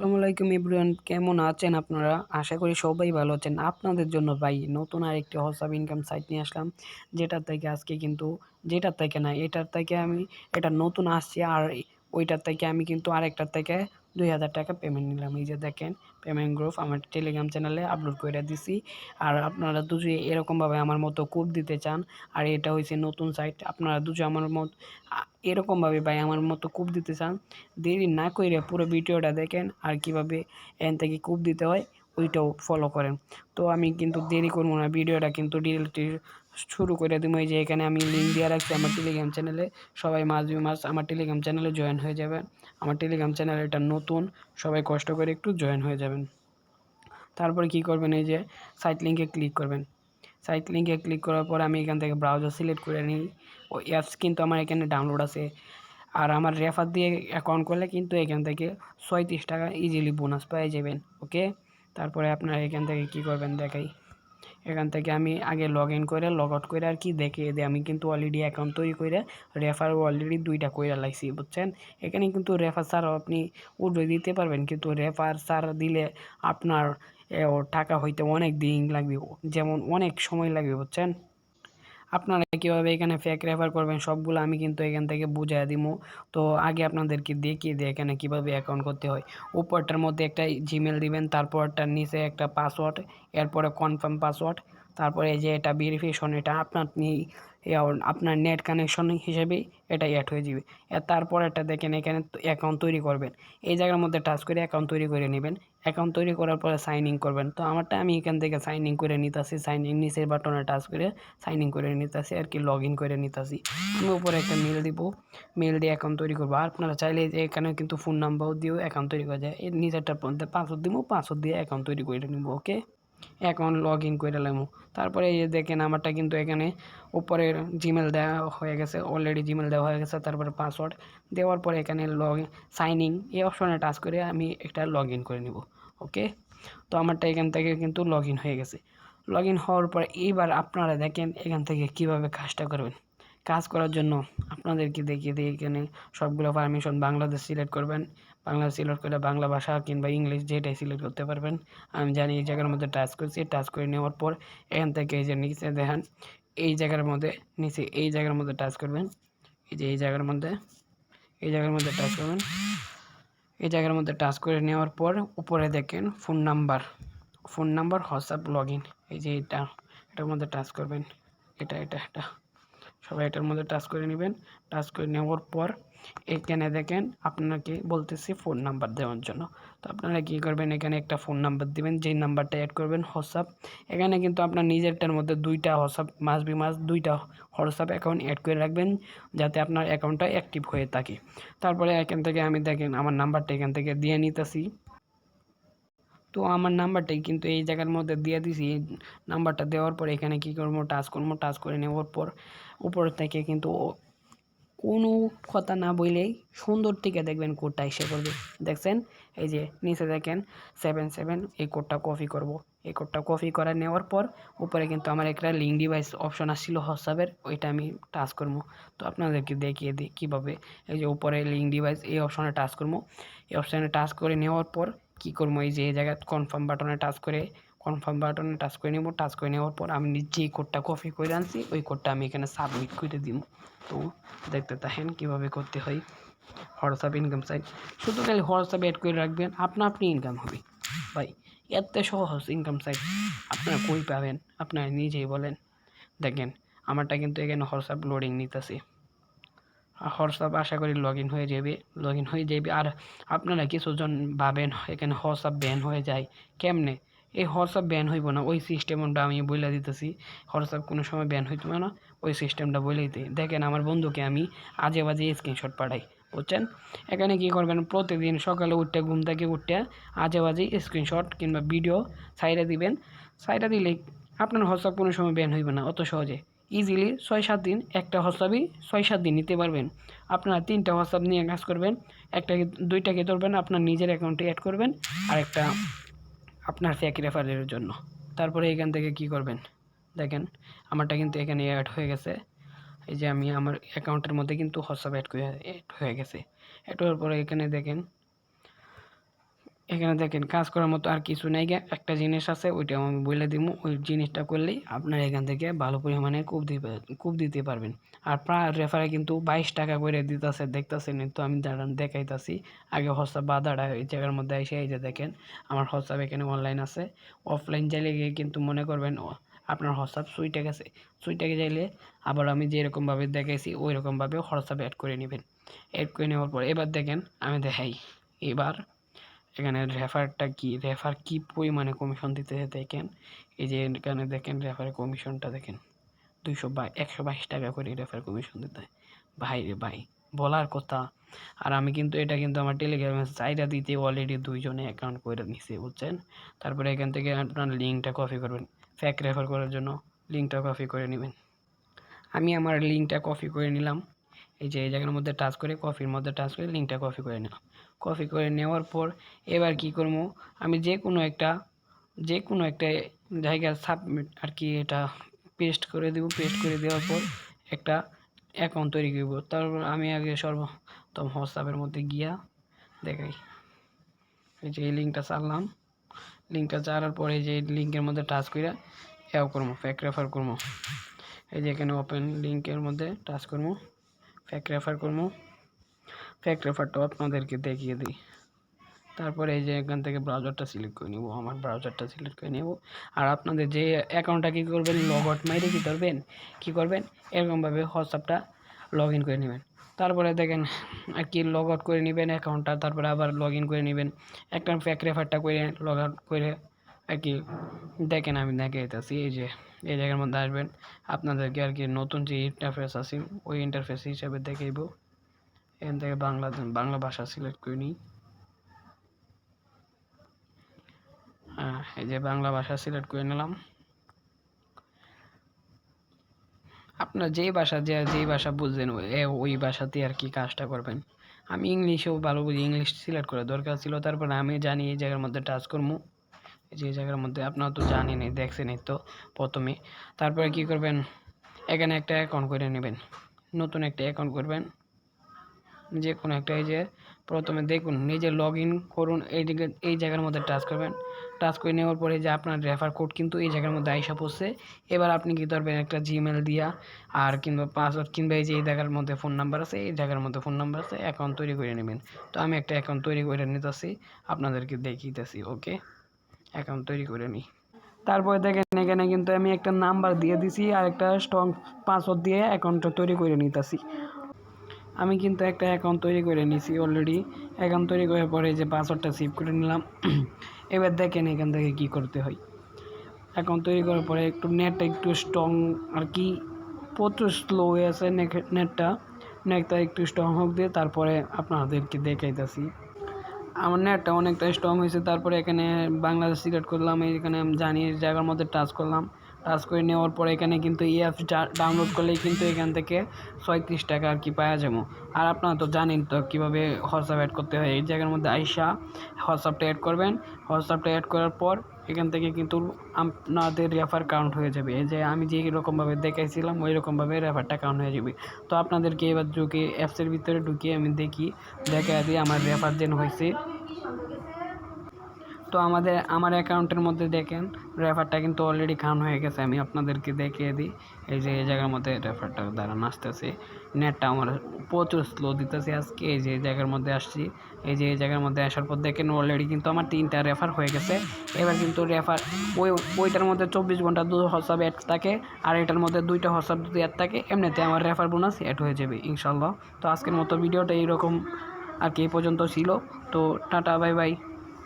আসসালামু আলাইকুম এভরিওয়ান, কেমন আছেন আপনারা? আশা করি সবাই ভালো আছেন। আপনাদের জন্য ভাই নতুন আরেকটি হোয়াটসঅ্যাপ ইনকাম সাইট নিয়ে আসলাম। যেটার থেকে আজকে কিন্তু, যেটার থেকে না, এটার থেকে আমি, এটা নতুন আসছি আর ওইটার থেকে আমি কিন্তু আরেকটার থেকে দুই হাজার টাকা পেমেন্ট নিলাম। এই যে দেখেন পেমেন্ট গ্রুপ আমার টেলিগ্রাম চ্যানেলে আপলোড করে দিছি। আর আপনারা দুজনে এরকমভাবে আমার মতো কোড দিতে চান, আর এটা হয়েছে নতুন সাইট আপনারা দুজো আমার মত এরকমভাবে ভাই আমার মতো কূপ দিতে চান। দেরি না করে পুরো ভিডিওটা দেখেন, আর কীভাবে এন থেকে কূপ দিতে হয়। ওইটাও ফলো করেন। তো আমি কিন্তু দেরি করব না, ভিডিওটা কিন্তু ডিরেক্টলি শুরু করে দিব। এই যে এখানে আমি লিঙ্ক দিয়ে রাখছি আমার টেলিগ্রাম চ্যানেলে সবাই মাস দুই মাস আমার টেলিগ্রাম চ্যানেলে জয়েন হয়ে যাবেন। আমার টেলিগ্রাম চ্যানেল এটা নতুন, সবাই কষ্ট করে একটু জয়েন হয়ে যাবেন। তারপরে কি করবেন, এই যে সাইট লিঙ্কে ক্লিক করবেন। সাইট লিঙ্কে ক্লিক করার পর আমি এখান থেকে ব্রাউজার সিলেক্ট করে নিই। ও অ্যাপস কিন্তু আমার এখানে ডাউনলোড আছে। আর আমার রেফার দিয়ে অ্যাকাউন্ট করলে কিন্তু এখান থেকে ছয়ত্রিশ টাকা ইজিলি বোনাস পেয়ে যাবেন ওকে তারপরে আপনারা এখান থেকে কি করবেন দেখাই। এখান থেকে আমি আগে লগ ইন করে লগ আউট করে আর কি দেখে দিই। আমি কিন্তু অলরেডি অ্যাকাউন্ট তৈরি করে রেফার অলরেডি দুইটা করে লাগছি বুঝছেন? এখানে কিন্তু রেফার ছাড়াও আপনি উঠে দিতে পারবেন, কিন্তু রেফার ছাড় দিলে আপনার টাকা হইতে অনেক দিন লাগবে, যেমন অনেক সময় লাগবে, বুঝছেন? আপনারা কীভাবে এখানে ফেক রেফার করবেন, সবগুলো আমি কিন্তু এখান থেকে বুঝাই দিব তো আগে আপনাদেরকে দেখিয়ে দিই এখানে কীভাবে অ্যাকাউন্ট করতে হয়। উপরটার মধ্যে একটা জিমেল দিবেন, তারপরটার নিচে একটা পাসওয়ার্ড এরপরে কনফার্ম পাসওয়ার্ড তারপরে যে এটা ভেরিফিকেশন এটা আপনার আপনার নেট কানেকশন হিসেবে এটা অ্যাড হয়ে যাবে। তারপর এটা দেখেন এখানে অ্যাকাউন্ট তৈরি করবেন। এই জায়গার মধ্যে টাচ করে অ্যাকাউন্ট তৈরি করে নেবেন। অ্যাকাউন্ট তৈরি করার পরে সাইন ইন করবেন। তো আমারটা আমি এখান থেকে সাইন ইন করে নিতেছি। সাইন ইন নিচের বাটনে টাচ করে সাইন ইন করে নিতেছি আর কি লগ ইন করে নিতেছি। আমি উপরে একটা মেল দিব। মেল দিয়ে অ্যাকাউন্ট তৈরি করব। আর আপনারা চাইলে যে এখানে কিন্তু ফোন নাম্বারও দিয়েও অ্যাকাউন্ট তৈরি করা যায়। এর নিজেরটার মধ্যে পাসওয়ার্ড দিব। পাসওয়ার্ড দিয়ে অ্যাকাউন্ট তৈরি করে নিব ওকে অ্যাকাউন্ট লগ ইন করে লামু। তারপরে এই দেখেন আমারটা কিন্তু এখানে উপরে জিমেল দেওয়া হয়ে গেছে অলরেডি জিমেল দেওয়া হয়ে গেছে, তারপরে পাসওয়ার্ড দেওয়ার পরে এখানে লগ সাইন ইন এই অপশনে টাচ করে আমি একটা লগ ইন করে নিব ওকে তো আমারটা এখান থেকে কিন্তু লগ ইন হয়ে গেছে। লগ ইন হওয়ার পর এইবার আপনারা দেখেন এখান থেকে কীভাবে কাজটা করবেন। কাজ করার জন্য আপনাদেরকে দেখিয়ে দিই এখানে সবগুলো পারমিশন বাংলাদেশ সিলেক্ট করবেন। বাংলা সিলেক্ট করে বাংলা ভাষা কিংবা ইংলিশ যেটাই সিলেক্ট করতে পারবেন। আমি জানি এই জায়গার মধ্যে টাচ করছি টাচ করে নেওয়ার পর এখান থেকে এই যে নিচে দেখেন, এই জায়গার মধ্যে, নিচে এই জায়গার মধ্যে টাচ করবেন। এই যে এই জায়গার মধ্যে, এই জায়গার মধ্যে টাচ করবেন। এই জায়গার মধ্যে টাচ করে নেওয়ার পর উপরে দেখেন phone number phone number WhatsApp log এই যে এটা, এটার মধ্যে টাচ করবেন। এটা এটা এটা। সবাই এটার মধ্যে টাচ করে নেবেন। টাচ করে নেওয়ার পর এখানে দেখেন আপনাকে বলতেছি ফোন নাম্বার দেওয়ার জন্য। তো আপনারা কী করবেন, এখানে একটা ফোন নাম্বার দিবেন, যেই নাম্বারটা অ্যাড করবেন হোয়াটসঅ্যাপ এখানে কিন্তু আপনার নিজেরটার মধ্যে দুইটা হোয়াটসঅ্যাপ মাস বি মাস দুইটা হোয়াটসঅ্যাপ অ্যাকাউন্ট অ্যাড করে রাখবেন, যাতে আপনার অ্যাকাউন্টটা অ্যাক্টিভ হয়ে থাকে। তারপরে এখান থেকে আমি দেখেন, আমার নাম্বারটা এখান থেকে দিয়ে নিতেছি। তো আমার নাম্বারটাই কিন্তু এই জায়গার মধ্যে দিয়ে দিছি। নাম্বারটা দেওয়ার পর এখানে কি করব, টাচ করব, টাচ করে নেওয়ার পর উপর থেকে কিন্তু কোনো কথা না বললেই সুন্দর থেকে দেখবেন কোডটা এসে করবে দেখছেন? এই যে নিচে দেখেন সেভেন সেভেন এই কোডটা কপি করব। এই কোডটা কপি করে নেওয়ার পর উপরে কিন্তু আমার একটা লিঙ্ক ডিভাইস অপশন আসছিল হোয়াটসঅ্যাপের ওইটা আমি টাচ করব। তো আপনাদেরকে দেখিয়ে দিই কীভাবে এই যে উপরে লিঙ্ক ডিভাইস এই অপশনে টাচ করব। এই অপশানে টাচ করে নেওয়ার পর কী করব? এই যে জায়গায় কনফার্ম বাটনে টাচ করে কনফার্ম বাটনে টাচ করে নেব টাচ করে নেওয়ার পর আমি যেই কোডটা কপি করে আনছি, ওই কোডটা আমি এখানে সাবমিট করে দিব। তো দেখতে থাকেন কীভাবে করতে হয়। হোয়াটসঅ্যাপ ইনকাম সাইট শুধু খালি হোয়াটসঅ্যাপ অ্যাড করে রাখবেন আপনা আপনি ইনকাম হবে। ভাই, এত সহজ ইনকাম সাইট আপনারা কই পাবেন? আপনারা নিজেই বলেন। দেখেন, আমারটা কিন্তু এখানে হোয়াটসঅ্যাপ লোডিং নিতেছে। হোয়াটসঅ্যাপ আশা করি লগ ইন হয়ে যাবে লগ ইন হয়ে যাবে। আর আপনারা কিছুজন ভাবেন, এখানে হোয়াটসঅ্যাপ ব্যান হয়ে যায়, কেমনে? এই হোয়াটসঅ্যাপ ব্যান হইব না, ওই সিস্টেমটা আমি বলে দিতেছি। হোয়াটসঅ্যাপ কোনো সময় ব্যান হইতো না, ওই সিস্টেমটা বলে দিতে দেখেন আমার বন্ধুকে আমি আজে বাজে স্ক্রিনশট পাঠাই, বুঝছেন? এখানে কি করবেন, প্রতিদিন সকালে উঠতে ঘুম থেকে উঠতে আজে বাজে স্ক্রিনশট কিংবা ভিডিও সাইডে দিবেন। সাইডে দিলে আপনার হোয়াটসঅ্যাপ কোনো সময় ব্যান হইবে না, অত সহজে। ইজিলি ছয় সাত দিন একটা হোয়াটসঅ্যাপই ছয় সাত দিন নিতে পারবেন। আপনারা তিনটা হোয়াটসঅ্যাপ নিয়ে কাজ করবেন। একটাকে দুইটাকে ধরবেন আপনার নিজের অ্যাকাউন্টে অ্যাড করবেন আর একটা আপনার ফেক রেফারের জন্য। তারপরে এখান থেকে কি করবেন? দেখেন, আমারটা কিন্তু এখানে অ্যাড হয়ে গেছে। এই যে আমি আমার অ্যাকাউন্টের মধ্যে কিন্তু হোয়াটসঅ্যাপ অ্যাড করে অ্যাড হয়ে গেছে। অ্যাড হওয়ার পরে এখানে দেখেন এখানে দেখেন, কাজ করার মতো আর কিছু নেই একটা জিনিস আছে ওইটা আমি বলে দিব ওই জিনিসটা করলেই আপনার এখান থেকে ভালো পরিমাণে কূপ দিতে কূপ দিতে পারবেন। আর প্রায় রেফারে কিন্তু বাইশ টাকা করে দিতেছে, দেখতেছেন? তো আমি দাঁড়ান, দেখাইতাছি। আগে হোয়াটসঅ্যাপ বা দাঁড়া এই জায়গার মধ্যে এসে এই যে দেখেন, আমার হোয়াটসঅ্যাপ এখানে অনলাইন আছে। অফলাইন চাইলে গিয়ে কিন্তু মনে করবেন আপনার হোয়াটসঅ্যাপ সুইটে গেছে। সুইটে চাইলে আবার আমি যেরকমভাবে দেখাইছি ওই রকমভাবে হোয়াটসঅ্যাপ অ্যাড করে নেবেন। অ্যাড করে নেওয়ার পর, এবার দেখেন, আমি দেখাই। এবার এখানে রেফারটা কি? রেফার কি পরিমাণে কমিশন দিতে দেখেন? এই যে এখানে দেখেন রেফারের কমিশনটা দেখেন। দুইশো বা একশো বাইশ টাকা করে রেফার কমিশন দিতে ভাই রে ভাই, বলার কথা। আর আমি কিন্তু এটা কিন্তু আমার টেলিগ্রামে চাইটা দিতে অলরেডি দুইজনে অ্যাকাউন্ট করে নিছি, বুঝছেন? তারপরে এখান থেকে আপনার লিঙ্কটা কপি করবেন। ফ্যাক রেফার করার জন্য লিঙ্কটা কপি করে নেবেন। আমি আমার লিঙ্কটা কপি করে নিলাম। এই যে এই জায়গার মধ্যে টাচ করে কফির মধ্যে টাচ করে লিঙ্কটা কপি করে নিলাম। কপি করে নেওয়ার পর এবার কি করব? আমি যে কোনো একটা যে কোনো একটা জায়গায় সাবমিট আর কি এটা পেস্ট করে দেব। পেস্ট করে দেওয়ার পর একটা অ্যাকাউন্ট তৈরি করব। তারপর আমি আগে সর্বপ্রথম হোয়াটসঅ্যাপের মধ্যে গিয়া দেখাই। এই যে এই লিঙ্কটা চাললাম লিঙ্কটা চালার পরে যে লিঙ্কের মধ্যে টাচ করে এও করব ফ্যাক রেফার করব। এই যে এখানে ওপেন লিঙ্কের মধ্যে টাচ করব ফ্যাক রেফার করব। ফ্যাক রেফারটাও আপনাদেরকে দেখিয়ে দিই। তারপরে এই যে এখান থেকে ব্রাউজারটা সিলেক্ট করে নিব, আমার ব্রাউজারটা সিলেক্ট করে নেব। আর আপনাদের যে অ্যাকাউন্টটা কী করবেন লগ আউট মাইরে কী করবেন কী করবেন, এরকমভাবে হোয়াটসঅ্যাপটা লগ ইন করে নেবেন। তারপরে দেখেন, আর কি লগ আউট করে নেবেন অ্যাকাউন্টটা তারপরে আবার লগ ইন করে নেবেন। একটা ফ্যাক রেফারটা করে লগ আউট করে, আর কি দেখেন আমি দেখে দিতেছি এই যে, এই জায়গার মধ্যে আসবেন। আপনাদেরকে আর কি নতুন যে ইন্টারফেস আছে, ওই ইন্টারফেস হিসাবে দেখাইব। এখান থেকে বাংলা বাংলা ভাষা সিলেক্ট করে নিই হ্যাঁ এই যে বাংলা ভাষা সিলেক্ট করে নিলাম। আপনার যেই ভাষা যে যেই ভাষা বুঝছেন ওই ভাষাতে আর কি কাজটা করবেন। আমি ইংলিশেও ভালো বুঝি, ইংলিশ সিলেক্ট করে দরকার ছিল, তারপরে আমি জানি এই জায়গার মধ্যে টাচ করব। এই যে জায়গার মধ্যে, আপনারা তো জানেনই দেখছেনই তো প্রথমে। তারপরে কি করবেন? এখানে একটা অ্যাকাউন্ট করে নেবেন। নতুন একটা অ্যাকাউন্ট করবেন। যে কোনো একটা এই যে প্রথমে দেখুন, নিজে লগ ইন করুন এই দিকে এই জায়গার মধ্যে টাচ করবেন। টাচ করে নেওয়ার পরে যে আপনার রেফার কোড কিন্তু এই জায়গার মধ্যে আইসা পড়ছে। এবার আপনি কি ধরবেন একটা জিমেল দিয়া আর কিংবা পাসওয়ার্ড কিংবা এই যে এই জায়গার মধ্যে ফোন নাম্বার আছে, এই জায়গার মধ্যে ফোন নাম্বার আছে অ্যাকাউন্ট তৈরি করে নেবেন। তো আমি একটা অ্যাকাউন্ট তৈরি করে নিতেছি, আপনাদেরকে দেখিতেছি ওকে অ্যাকাউন্ট তৈরি করে নিই তারপরে দেখেন, এখানে কিন্তু আমি একটা নাম্বার দিয়ে দিছি আর একটা স্ট্রং পাসওয়ার্ড দিয়ে অ্যাকাউন্টটা তৈরি করে নিতেছি। আমি কিন্তু একটা অ্যাকাউন্ট তৈরি করে নিছি অলরেডি অ্যাকাউন্ট তৈরি করার পরে যে পাসওয়ার্ডটা সেভ করে নিলাম। এবার দেখেন এখান থেকে কি করতে হয়। অ্যাকাউন্ট তৈরি করার পরে একটু নেটটা একটু স্ট্রং আর কি প্রচুর স্লো হয়ে আছে নেটটা নেটটা একটু স্ট্রং হোক দিয়ে তারপরে আপনাদেরকে দেখাইতেছি। আমার নেটটা অনেকটা স্ট্রং হয়েছে। তারপরে এখানে বাংলাদেশ সিলেক্ট করলাম। এখানে আমি জানি জায়গার মধ্যে টাচ করলাম। টাচ করে নেওয়ার পরে এখানে কিন্তু এই অ্যাপস ডাউনলোড করলেই কিন্তু এখান থেকে ছয়ত্রিশ টাকা আর কি পাওয়া যাব। আর আপনারা তো জানেন তো কীভাবে হোয়াটসঅ্যাপ অ্যাড করতে হয়। এই জায়গার মধ্যে আইসা হোয়াটসঅ্যাপটা অ্যাড করবেন। হোয়াটসঅ্যাপটা অ্যাড করার পর এখান থেকে কিন্তু আপনাদের রেফার কাউন্ট হয়ে যাবে। এই যে আমি যে রকমভাবে দেখাইছিলাম, ওই রকমভাবে রেফারটা কাউন্ট হয়ে যাবে। তো আপনাদেরকে এবার ঢুকে অ্যাপসের ভিতরে ঢুকিয়ে আমি দেখি দেখা দিই আমার রেফার যেন হয়েছে। তো আমাদের, আমার অ্যাকাউন্টের মধ্যে দেখেন, রেফারটা কিন্তু অলরেডি খান হয়ে গেছে, আমি আপনাদেরকে দেখিয়ে দিই। এই যে, এই জায়গার মধ্যে রেফারটা দ্বারা আসতেছে। নেটটা আমার প্রচুর স্লো দিতেছে আজকে, এই যে, এই জায়গার মধ্যে আসছি। এই যে, এই জায়গার মধ্যে আসার পর দেখেন অলরেডি কিন্তু আমার তিনটা রেফার হয়ে গেছে। এবার কিন্তু রেফার, ওই, ওইটার মধ্যে চব্বিশ ঘণ্টা দু হোয়াটসঅ্যাপ অ্যাড থাকে, আর এটার মধ্যে দুইটা হোয়াটসঅ্যাপ যদি অ্যাড থাকে, এমনিতে আমার রেফার বোনাস অ্যাড হয়ে যাবে ইনশাল্লাহ তো আজকের মতো ভিডিওটা এইরকম আর কি এই পর্যন্ত ছিল। তো টাটা বাই বাই